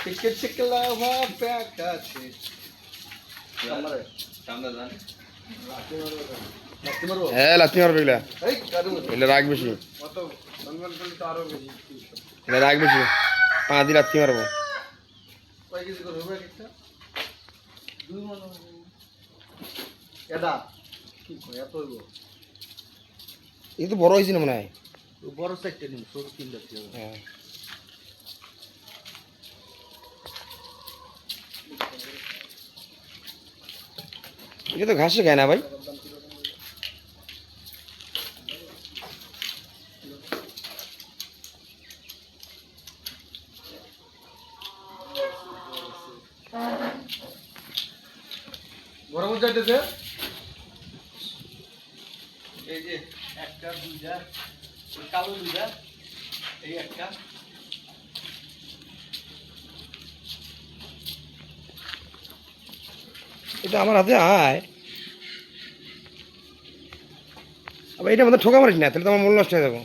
చిక్కి చిక్కలావా ప్యాకాచి সামনে যান হ্যাঁ লাথি মারবে এগুলা এই কারু এগুলা রাগ বেশি কত সন্মান করলে তো আরো বেশি এগুলা রাগ বেশি পাঁচ দিন লাথি মারবো কয় কেজি করে হবে একটা দুই মন এটা কি কয় এত হইব এই তো বড় হয়েছে না মনে হয় বড় সাইজটা নিন ছোট তিনটা ছিল হ্যাঁ এটা তো ঘাসে খায় না ভাই? গরম যাইতেছে এই যে একটা দুইটা কালো দুইটা, এই একটা। এটা আমার হাতে আয়। আবার এটা আমাদের ঠোকা মারিস না, তাহলে তো আমার মূল নষ্ট হয়ে যাব।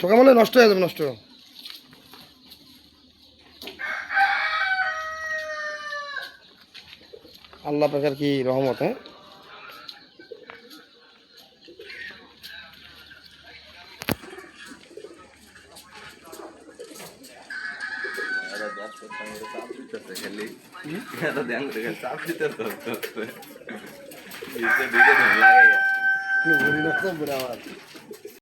ঠোকা মারলে নষ্ট হয়ে যাবে, নষ্ট। আল্লাহ পাকের কি রহমত হ্যাঁ? এরা